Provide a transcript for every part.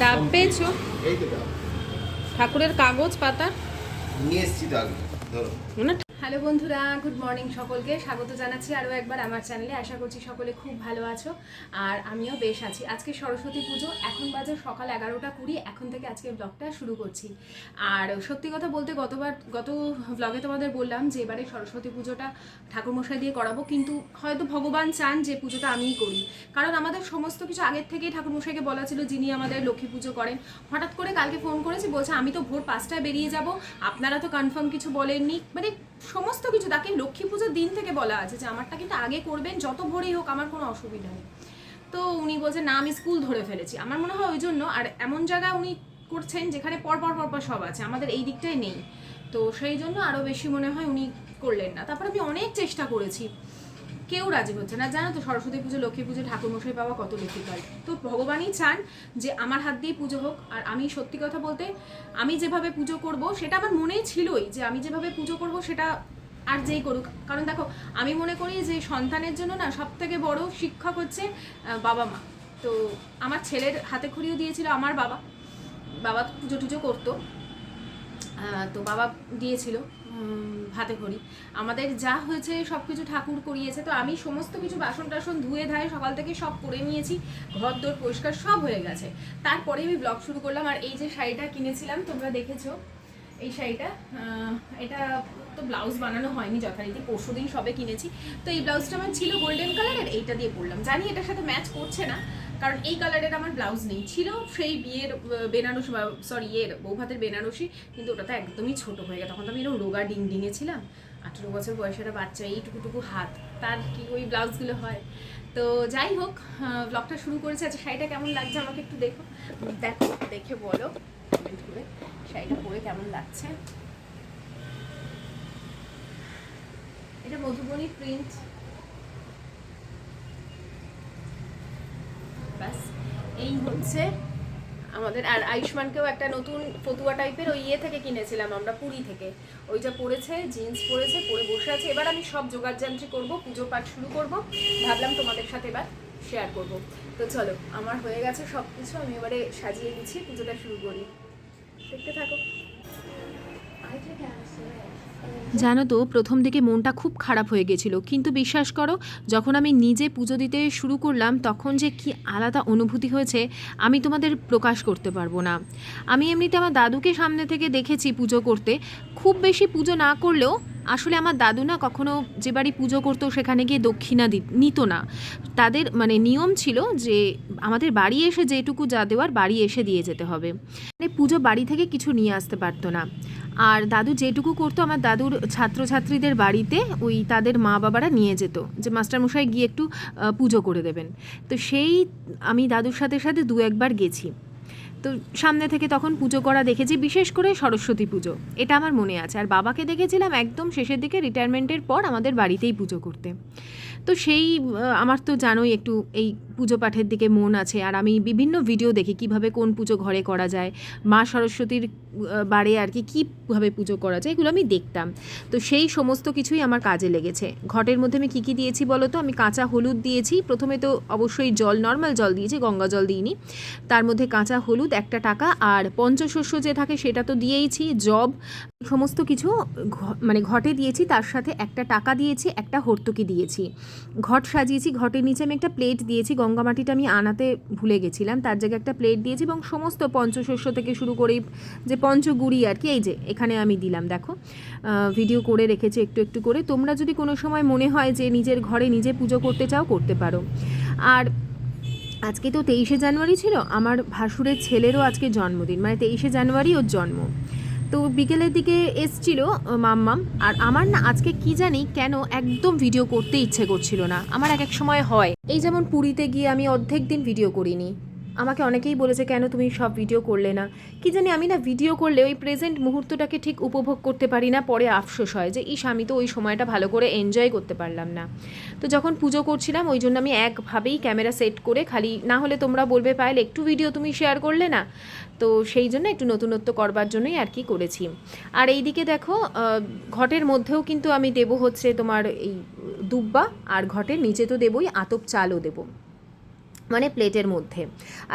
ডাব পেয়েছ? ঠাকুরের কাগজ পাতা? নিয়ে এসছি তো আগে ধরো। হ্যালো বন্ধুরা গুড মর্নিং সকলকে। স্বাগত জানাচ্ছি আরও একবার আমার চ্যানেলে আশা করছি সকলে খুব ভালো আছো আর আমিও বেশ আছি। আজকে সরস্বতী পুজো, এখন বাজে সকাল এগারোটা কুড়ি। এখন থেকে আজকে ব্লগটা শুরু করছি। আর সত্যি কথা বলতে গতবার, গত ব্লগে তোমাদের বললাম যে এবারে সরস্বতী পুজোটা ঠাকুরমশাই দিয়ে করাবো, কিন্তু হয়তো ভগবান চান যে পুজোটা আমিই করি। কারণ আমাদের সমস্ত কিছু আগের থেকেই ঠাকুরমশাইকে বলা ছিল যিনি আমাদের লক্ষ্মী পুজো করেন। হঠাৎ করে কালকে ফোন করেছি, বলছে, আমি তো ভোর পাঁচটায় বেরিয়ে যাব। আপনারা তো কনফার্ম কিছু বলেননি। মানে সমস্ত কিছু, তাকে লক্ষ্মী পুজোর দিন থেকে বলা আছে যে, আমারটা কিন্তু আগে করবেন, যত ভোরেই হোক আমার কোনো অসুবিধা নেই। তো উনি বলছে, না, আমি স্কুল ধরে ফেলেছি। আমার মনে হয় ওই জন্য, আর এমন জায়গায় উনি করছেন যেখানে পর পর পর পর সব আছে, আমাদের এই দিকটাই নেই। তো সেই জন্য আরও বেশি মনে হয় উনি করলেন না। তারপর আমি অনেক চেষ্টা করেছি। কেউ রাজি হচ্ছে না। জানো তো সরস্বতী পুজো, লক্ষ্মী পুজো, ঠাকুরমশাই পাওয়া কত ডিফিকাল্ট তো ভগবানই চান যে আমার হাত দিয়ে পুজো হোক। আর আমি সত্যি কথা বলতে, আমি যেভাবে পুজো করব, সেটা আমার মনেই ছিলই যে আমি যেভাবে পুজো করব, সেটা আর যেই করুক। কারণ দেখো, আমি মনে করি যে সন্তানের জন্য না সব থেকে বড় শিক্ষক হচ্ছে বাবা মা। তো আমার ছেলের হাতে খড়িও দিয়েছিল আমার বাবা। বাবা পুজো টুজো করতো। তো বাবা দিয়েছিল। হাতে খড়ি আমাদের যা হয়েছে সব কিছু ঠাকুর করিয়েছে। তো আমি সমস্ত কিছু বাসন টাসন ধুয়ে ধায়ে সকাল থেকে সব করে নিয়েছি। ঘর দোর পরিষ্কার সব হয়ে গেছে। তারপরে আমি ব্লগ শুরু করলাম। আর এই যে শাড়িটা কিনেছিলাম, তোমরা দেখেছ? এই শাড়িটা এটা তো ব্লাউজ বানানো হয়নি যথারীতি। পরশু দিন সবে কিনেছি। তো এই ব্লাউজটা আমার ছিল গোল্ডেন কালারের এইটা দিয়ে পরলাম। জানি এটার সাথে ম্যাচ করছে না। কারণ এই কালারের আমার ব্লাউজ নেই। ছিল সেই বিয়ের বেনারসি সরি এর বৌভাতের বেনারসি, কিন্তু ওটা তো একদমই ছোট হয়ে গেছে। তখন তো আমি এরকম রোগা ডিং ডিঙে ছিলাম। আঠেরো বছর বয়সের বাচ্চা, এইটুকুটুকু হাত, তার কি ওই ব্লাউজগুলো হয়? তো যাই হোক ব্লগটা শুরু করেছে। আচ্ছা শাড়িটা কেমন লাগছে আমাকে একটু দেখো? দেখো, দেখে বলো কমেন্ট করে। শাড়িটা পরে কেমন লাগছে? এটা মধুবনী প্রিন্ট ব্যাস। এই হচ্ছে আমাদের, আর আয়ুষ্মানকেও একটা নতুন ফতুয়া টাইপের ওই ইয়ে থেকে কিনেছিলাম আমরা, পুরী থেকে। ওইটা পরেছে জিন্স পরেছে, পরে বসে আছে। এবার আমি সব জোগাড় যান্ত্রী করব, পুজো পাঠ শুরু করব। ভাবলাম তোমাদের সাথে এবার শেয়ার করব। তো চলো, আমার হয়ে গেছে সব কিছু আমি এবারে সাজিয়ে গুছিয়ে পুজোটা শুরু করি। দেখতে থাকো। জানো তো, প্রথম দিকে মনটা খুব খারাপ হয়ে গেছিল। কিন্তু বিশ্বাস করো, যখন আমি নিজে পুজো দিতে শুরু করলাম, তখন যে কি আলাদা অনুভূতি হয়েছে, আমি তোমাদের প্রকাশ করতে পারব না। আমি এমনিতে আমার দাদুকে সামনে থেকে দেখেছি পুজো করতে। খুব বেশি পুজো না করলেও, আসলে আমার দাদু না কখনো যে বাড়ি পুজো করতো, সেখানে গিয়ে দক্ষিণা নিত না। তাদের মানে নিয়ম ছিল যে, আমাদের বাড়ি এসে যেটুকু যা দেওয়ার, বাড়ি এসে দিয়ে যেতে হবে। মানে পুজো বাড়ি থেকে কিছু নিয়ে আসতে পারতো না। আর দাদু যেটুকু করতো, আমার দাদুর ছাত্রছাত্রীদের বাড়িতে ওই তাদের মা বাবারা নিয়ে যেত, যে মাস্টারমশাই গিয়ে একটু পুজো করে দেবেন। তো সেই আমি দাদুর সাথে সাথে দু একবার গেছি। তো সামনে থেকে তখন পুজো করা দেখেছি, বিশেষ করে সরস্বতী পুজো। এটা আমার মনে আছে। আর বাবাকে দেখেছিলাম একদম শেষের দিকে রিটায়ারমেন্টের পর আমাদের বাড়িতেই পুজো করতে। তো সেই আমার তো জানোই একটু এই পুজো পাঠের দিকে মন আছে। আর আমি বিভিন্ন ভিডিও দেখি, কীভাবে কোন পুজো ঘরে করা যায়, মা সরস্বতীর বারে আর কি, কীভাবে পুজো করা যায়, এগুলো আমি দেখতাম। তো সেই সমস্ত কিছুই আমার কাজে লেগেছে। ঘটের মধ্যে আমি কী কী দিয়েছি বলো তো? আমি কাঁচা হলুদ দিয়েছি। প্রথমে তো অবশ্যই জল নর্মাল জল দিয়েছি, গঙ্গা জল দিইনি। তার মধ্যে কাঁচা হলুদ একটা টাকা আর পঞ্চশস্য যে থাকে সেটা তো দিয়েইছি, জব, সমস্ত কিছু মানে ঘটে দিয়েছি, তার সাথে একটা টাকা দিয়েছি, একটা হর্তুকি দিয়েছি। ঘট সাজিয়েছি, ঘটের নিচে আমি একটা প্লেট দিয়েছি, গঙ্গা মাটিটা আমি আনাতে ভুলে গেছিলাম, তার জায়গায় একটা প্লেট দিয়েছি এবং সমস্ত পঞ্চশস্য থেকে শুরু করে যে পঞ্চগুড়ি আর কি, এই যে এখানে আমি দিলাম, দেখো। ভিডিও করে রেখেছি একটু একটু করে। তোমরা যদি কোনো সময় মনে হয় যে নিজের ঘরে নিজে পুজো করতে চাও, করতে পারো। আর আজকে তো তেইশে জানুয়ারি ছিল, আমার ভাসুরের ছেলেরও আজকে জন্মদিন মানে তেইশে জানুয়ারি ওর জন্ম। তো বিকেলের দিকে এসছিল মাম্মাম, আর আমার না আজকে কি জানি কেন একদম ভিডিও করতে ইচ্ছে করছিল না, আমার এক এক সময় হয়। এই যেমন পুরীতে গিয়ে আমি অর্ধেক দিন ভিডিও করিনি। আমাকে অনেকেই বলেছে, কেন তুমি সব ভিডিও করলে না? কি জানি, আমি না ভিডিও করলে ওই প্রেজেন্ট মুহূর্তটাকে ঠিক উপভোগ করতে পারি না, পরে আফসোস হয় যে, ইস, আমি তো ওই সময়টা ভালো করে এনজয় করতে পারলাম না। তো যখন পুজো করছিলাম, ওই জন্য আমি একভাবেই ক্যামেরা সেট করে খালি, না হলে তোমরা বলবে, পায়েল, একটু ভিডিও তুমি শেয়ার করলে না? তো সেই জন্য একটু নতুনত্ব করবার জন্যই আর কি করেছি। আর এইদিকে দেখো ঘটের মধ্যেও কিন্তু আমি দেবো হচ্ছে তোমার এই দুব্বা, আর ঘটের নিচে তো দেবই, আতপ চালও দেবো। মানে প্লেটের মধ্যে।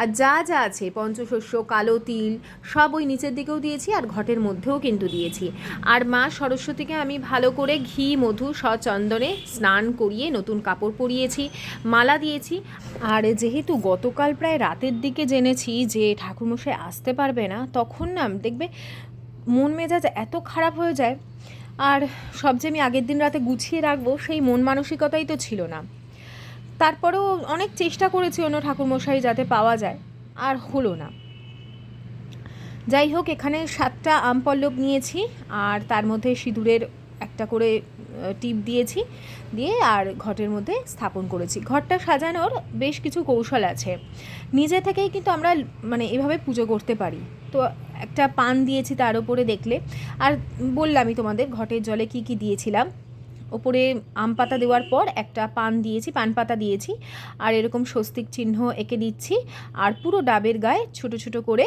আর যা যা আছে, পঞ্চশস্য, কালো তিল, সব ওই নিচের দিকেও দিয়েছি আর ঘটের মধ্যেও কিন্তু দিয়েছি। আর মা সরস্বতীকে আমি ভালো করে ঘি, মধু সচন্দনে স্নান করিয়ে নতুন কাপড় পরিয়েছি, মালা দিয়েছি। আর যেহেতু গতকাল প্রায় রাতের দিকে জেনেছি যে ঠাকুরমশাই আসতে পারবে না, তখন না দেখবে মন মেজাজ এত খারাপ হয়ে যায়। আর সব যে আমি আগের দিন রাতে গুছিয়ে রাখব, সেই মন মানসিকতাই তো ছিল না। তারপরেও অনেক চেষ্টা করেছি অন্য ঠাকুরমশাই যাতে পাওয়া যায়, আর হলো না। যাই হোক এখানে সাতটা আম পল্লব নিয়েছি, আর তার মধ্যে সিঁদুরের একটা করে টিপ দিয়েছি, দিয়ে আর ঘটের মধ্যে স্থাপন করেছি। ঘরটা সাজানোর বেশ কিছু কৌশল আছে। নিজে থেকেই কিন্তু আমরা মানে এভাবে পুজো করতে পারি। তো একটা পান দিয়েছি তার উপরে দেখলে। আর বললামই তোমাদের ঘটের জলে কি কি দিয়েছিলাম। ওপরে আম পাতা দেওয়ার পর একটা পান দিয়েছি, পান পাতা দিয়েছি। আর এরকম স্বস্তিক চিহ্ন এঁকে দিচ্ছি। আর পুরো ডাবের গায়ে ছোট ছোট করে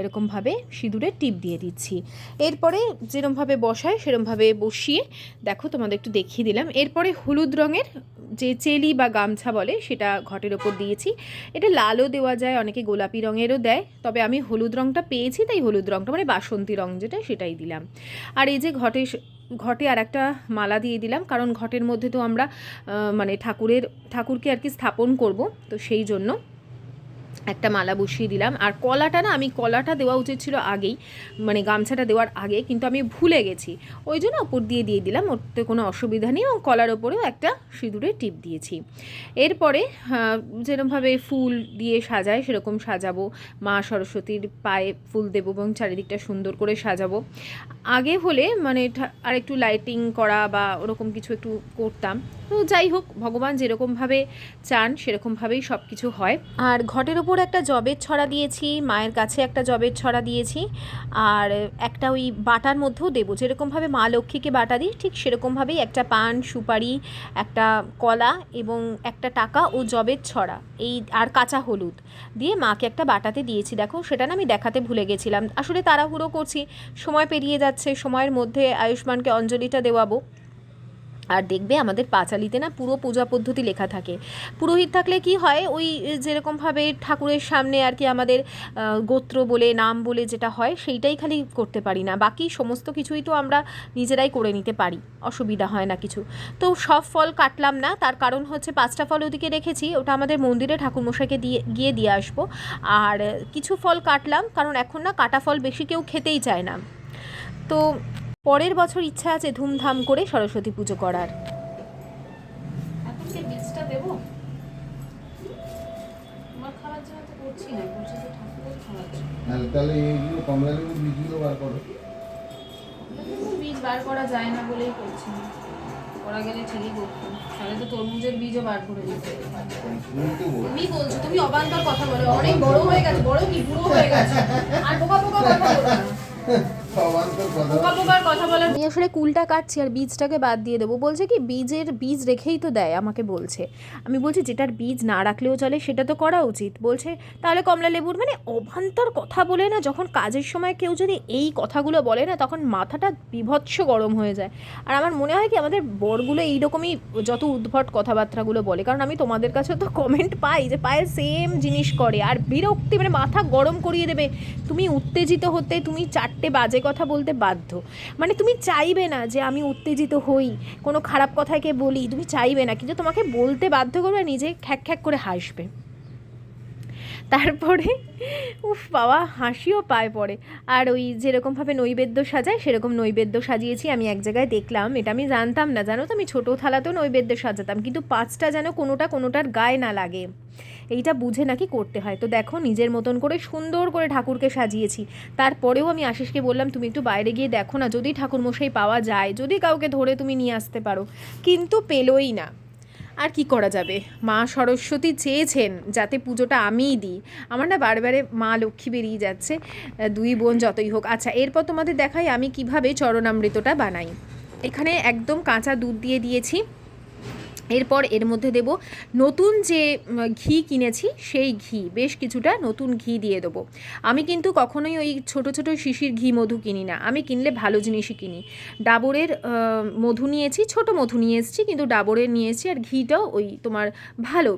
এরকমভাবে সিঁদুরে টিপ দিয়ে দিচ্ছি। এরপরে যেরমভাবে বসায়, সেরমভাবে বসিয়ে, দেখো তোমাদের একটু দেখিয়ে দিলাম। এরপরে হলুদ রঙের যে চেলি বা গামছা বলে, সেটা ঘটের ওপর দিয়েছি। এটা লালও দেওয়া যায়, অনেকে গোলাপি রঙেরও দেয়। তবে আমি হলুদ রঙটা পেয়েছি, তাই হলুদ রঙটা মানে বাসন্তী রঙ যেটা, সেটাই দিলাম। আর এই যে ঘটে ঘটে আর একটা মালা দিয়ে দিলাম, কারণ ঘটের মধ্যে তো আমরা মানে ঠাকুরের, ঠাকুরকে আর কি স্থাপন করব, তো সেই জন্য একটা মালা বসিয়ে দিলাম। আর কলাটা না, আমি কলাটা দেওয়া উচিত ছিল আগেই মানে গামছাটা দেওয়ার আগে, কিন্তু আমি ভুলে গেছি। ওই জন্য ওপর দিয়ে দিয়ে দিলাম, ওতে কোনো অসুবিধা নেই এবং কলার ওপরেও একটা সিঁদুরে টিপ দিয়েছি। এরপরে যেরকমভাবে ফুল দিয়ে সাজায় সেরকম সাজাবো। মা সরস্বতীর পায়ে ফুল দেবো এবং চারিদিকটা সুন্দর করে সাজাবো। আগে হলে মানে আর একটু লাইটিং করা বা ওরকম কিছু একটু করতাম। তো যাই হোক, ভগবান যেরকমভাবে চান, সেরকমভাবেই সব কিছু হয়। আর ঘটের ওপর একটা জবের ছড়া দিয়েছি, মায়ের কাছে একটা জবের ছড়া দিয়েছি, আর একটা ওই বাটার মধ্যেও দেবো। যেরকমভাবে মা লক্ষ্মীকে বাটা দিই, ঠিক সেরকমভাবেই একটা পান, সুপারি, একটা কলা এবং একটা টাকা ও জবের ছড়া। এই আর কাঁচা হলুদ দিয়ে মাকে একটা বাটাতে দিয়েছি। দেখো, সেটা না আমি দেখাতে ভুলে গেছিলাম। আসলে তাড়াহুড়ো করছি, সময় পেরিয়ে যাচ্ছে, সময়ের মধ্যে আয়ুষ্মানকে অঞ্জলিটা দেওয়াবো। আর দেখবে আমাদের পাঁচালিতে না পুরো পূজা পদ্ধতি লেখা থাকে। পুরোহিত থাকলে কি হয়, ওই যেরকমভাবে ঠাকুরের সামনে আর কি আমাদের গোত্র বলে, নাম বলে যেটা হয়, সেইটাই খালি করতে পারি না। বাকি সমস্ত কিছুই তো আমরা নিজেরাই করে নিতে পারি। অসুবিধা হয় না কিছু। তো সব ফল কাটলাম না, তার কারণ হচ্ছে পাঁচটা ফল ওদিকে রেখেছি, ওটা আমাদের মন্দিরে ঠাকুরমশাইকে দিয়ে, গিয়ে দিয়ে আসব। আর কিছু ফল কাটলাম, কারণ এখন না কাটা ফল বেশি কেউ খেতেই চায় না। তো পরের বছর ইচ্ছা আছে ধুমধাম করে সরস্বতী পুজো করার। এখন কি বীজটা দেবো? তোমার খাওয়ার জন্য তো করছি না করছি তো ঠাকুরের খাওয়ার জন্য। তাহলে তাহলে এইগুলো কমলা লেবুর বীজগুলো বার করো। বীজ বার করা যায় না বলেই করছি। না করা গেলে ঠিকই করতো। তাহলে তো তরমুজের বীজও বার করে দিতে তুমি তো বলো তুমি বলছো তুমি অবান্তর কথা বলো। অনেক বড় হয়ে গেছে বড় কি বুড়ো হয়ে গেছে। আর বোকা বোকা কথা বলো না। অবান্তর কথা। বোকা বোকার কথা বলার আমি আসলে কুলটা কাটছি আর বীজটাকে বাদ দিয়ে দেবো। বলছে কি, বীজের বীজ রেখেই তো দেয় আমাকে বলছে। আমি বলছি, যেটার বীজ না রাখলেও চলে সেটা তো করা উচিত। বলছে, তাহলে কমলা লেবুর মানে অভান্তর কথা বলে না, যখন কাজের সময় কেউ যদি এই কথাগুলো বলে না, তখন মাথাটা বিভৎস গরম হয়ে যায়। আর আমার মনে হয় কি, আমাদের বরগুলো এইরকমই যত উদ্ভট কথাবার্তাগুলো বলে। কারণ আমি তোমাদের কাছে তো কমেন্ট পাই যে পায়ে সেম জিনিস করে। আর বিরক্তি মানে মাথা গরম করিয়ে দেবে। তুমি উত্তেজিত হতে, তুমি চারটে বাজে কথা বলতে বাধ্য। মানে তুমি চাইবে না যে আমি উত্তেজিত হই, কোনো খারাপ কথাকে বলি, তুমি চাইবে না, কিন্তু তোমাকে বলতে বাধ্য করবে নিজে খ্যাক খ্যাক করে হাসবে। তারপরে, উফ বাবা, হাসিও পায় পরে। আর ওই যেরকমভাবে নৈবেদ্য সাজায়, সেরকম নৈবেদ্য সাজিয়েছি, আমি এক জায়গায় দেখলাম, এটা আমি জানতাম না, জানো তো আমি ছোটো থালাতেও নৈবেদ্য সাজাতাম, কিন্তু পাঁচটা যেন কোনোটা কোনোটার গায়ে না লাগে। এইটা বুঝে নাকি করতে হয়। তো দেখো, নিজের মতন করে সুন্দর করে ঠাকুরকে সাজিয়েছি। তারপরেও আমি আশিসকে বললাম, তুমি একটু বাইরে গিয়ে দেখো না, যদি ঠাকুরমশাই পাওয়া যায়, যদি কাউকে ধরে তুমি নিয়ে আসতে পারো। কিন্তু পেলোই না। আর কি করা যাবে? মা সরস্বতী চেয়েছেন যাতে পুজোটা আমিই দিই। আমার না বারবারে মা লক্ষ্মী বেরিয়ে যাচ্ছে, দুই বোন যতই হোক। আচ্ছা এরপর তোমাদের দেখাই আমি কীভাবে চরণামৃতটা বানাই। এখানে একদম কাঁচা দুধ দিয়ে দিয়েছি। এরপর এর মধ্যে দেব নতুন যে ঘি কিনেছি সেই ঘি, বেশ কিছুটা নতুন ঘি দিয়ে দেবো। আমি কিন্তু কখনোই ওই ছোট ছোট শিশির ঘি মধু কিনি না। আমি কিনলে ভালো জিনিসই কিনি। ডাবরের মধু নিয়েছি, ছোট মধু নিয়ে এসেছি, কিন্তু ডাবরের নিয়েছি আর ঘিটাও ওই তোমার ভালো,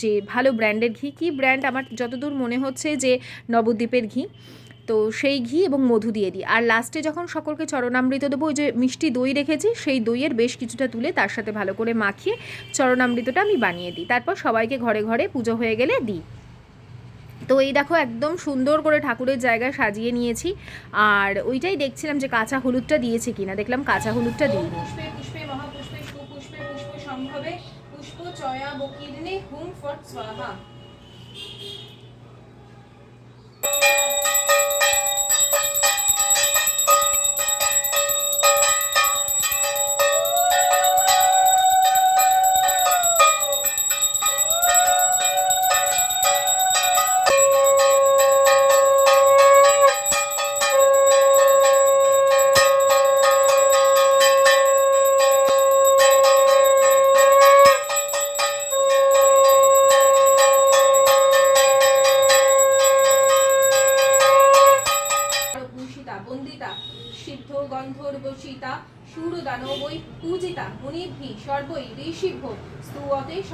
যে ভালো ব্র্যান্ডের ঘি। কি ব্র্যান্ড আমার যতদূর মনে হচ্ছে যে নবদ্বীপের ঘি। তো সেই ঘি এবং মধু দিয়ে দিই। আর লাস্টে যখন সকলকে চরণামৃত দেবো, ওই যে মিষ্টি দই রেখেছি, সেই দইয়ের বেশ কিছুটা তুলে তার সাথে ভালো করে মাখিয়ে চরণামৃতটা আমি বানিয়ে দিই। তারপর সবাইকে ঘরে ঘরে পুজো হয়ে গেলে দিই। তো এই দেখো একদম সুন্দর করে ঠাকুরের জায়গা সাজিয়ে নিয়েছি। আর ওইটাই দেখছিলাম যে কাঁচা হলুদটা দিয়েছে কিনা। দেখলাম কাঁচা হলুদটা পুষ্প চয়া হুম স্বাহা।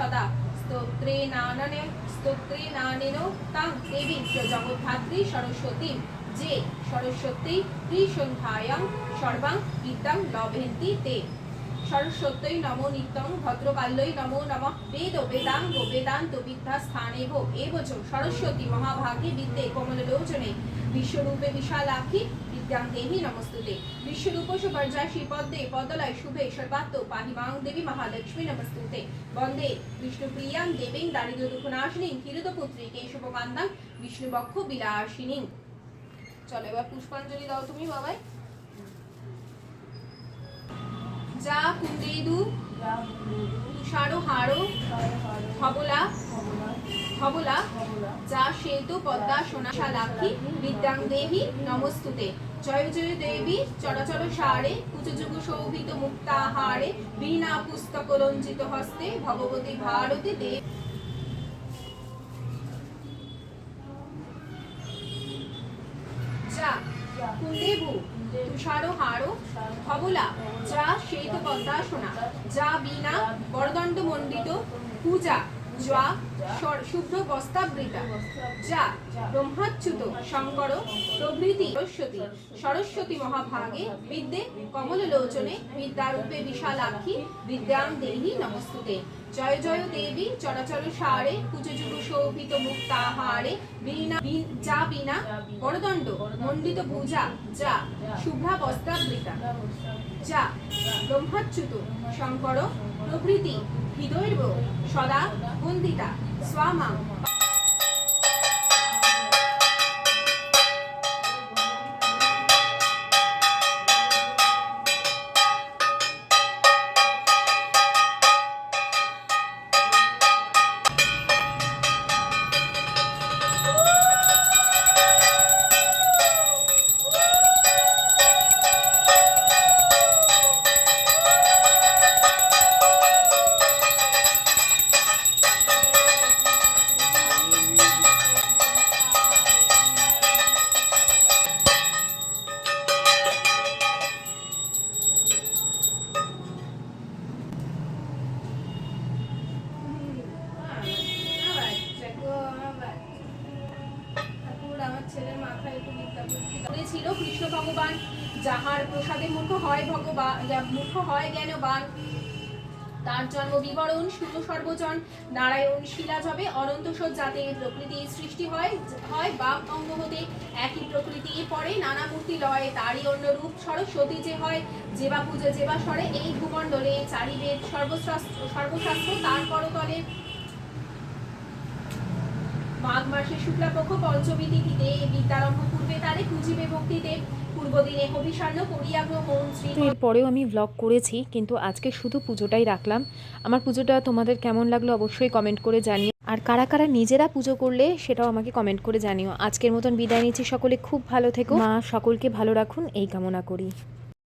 সদা। স্তোত্রে নাননে, স্তোত্রে নানেন তাং দেবী জগদ্ধাত্রী সরস্বতী যে সরস্বতী ত্রিসন্ধ্যায়াং সর্বাং বিদ্যাং লভেন্তি তে। সরস্বত্যই নমো নিত্যং ভদ্রকাল্যই নমো নমঃ। বেদ বেদাঙ্গ বেদান্ত বিদ্যা স্থানেভ এবচ সরস্বতী মহাভাগে বিদ্যে কমললোচনে। বিশ্বরূপে বিশালাক্ষী বিদ্যাং দেহি নমস্তুতে। বিশ্বরূপ সুবর্জাসী পদ্মে পদলয় শুভে সর্বাত্ম পাহিমাং দেবী মহালক্ষ্মী নমস্তুতে। বন্দে বিষ্ণুপ্রিয়াং দেবীং দারিদ্র দুঃখনাশিনীং কিরতপুত্রী কেশবকান্দাং বিষ্ণুবক্ষ বিলাসিনী। চলো এবার পুষ্পাঞ্জলি দাও তুমি বাবাই। যা কুন্দেদু তুষারো হারো ধবলা ধবলা যা শ্বেত পদ্মা সোনা শালাক্ষী বিদ্যাং দেবী, নমস্তুতে। জয় জয় দেবী চরাচর সারে, কুচযুগ শোভিত মুক্তাহারে বীণা পুস্তক রঞ্জিত হস্তে, ভগবতী ভারতী দেব যা কুন্দেবু তুষারো হারো যা বীণা বরদণ্ড মণ্ডিত পূজা, যা শুভ্র বস্তাবৃতা। যা ব্রহ্মাচ্যুত, শঙ্কর, প্রভৃতি, সরস্বতী। সরস্বতী মহাভাগে বিদ্যে কমললোচনে বিদ্যারূপে বিশালাক্ষী বিদ্যাং দেহি নমস্তুতে। জয় জয় দেবী, চরাচর সারে কুচযুগ শোভিত যা বীণা বরদণ্ড মণ্ডিত পূজা, যা শুভ্রা বস্তাবৃতা। যা ব্রহ্মাচ্যুত, শঙ্কর, প্রভৃতি হৃদৈর্ব সদা বন্দিতা স্বামা ছিল যাহার প্রসাদে মুখ হয় ভগবান মুখ হয় জ্ঞানবান তার জন্ম বিবরণ শুভ সর্বজন, নারায়ণ শিলা জবে, অনন্ত যাতে প্রকৃতি সৃষ্টি হয় হয় বাম অঙ্গ হতে একই প্রকৃতি পরে নানা মূর্তি লয়, তারই অন্য রূপ সরস্বতী যে হয়, যেবা পুজো যেবা সরে, এই ভূমণ্ডলে চারিবেদ সর্বশাস্ত্র সর্বশাস্ত্র তার করতলে মাঘ মাসে শুক্লাপক্ষ পঞ্চমী তিথিতে বিদ্যারম্ভ পূর্বে তারে পুজিবে ভক্তিতে। এরপরেও আমি ব্লগ করেছি, কিন্তু আজকে শুধু পুজোটাই রাখলাম। আমার পুজোটা তোমাদের কেমন লাগল অবশ্যই কমেন্ট করে জানিও। আর কারা কারা নিজেরা পুজো করলে সেটাও আমাকে কমেন্ট করে জানিও। আজকের মতন বিদায় নিচ্ছি, সকলে খুব ভালো থেকো। মা সকলকে ভালো রাখুন, এই কামনা করি।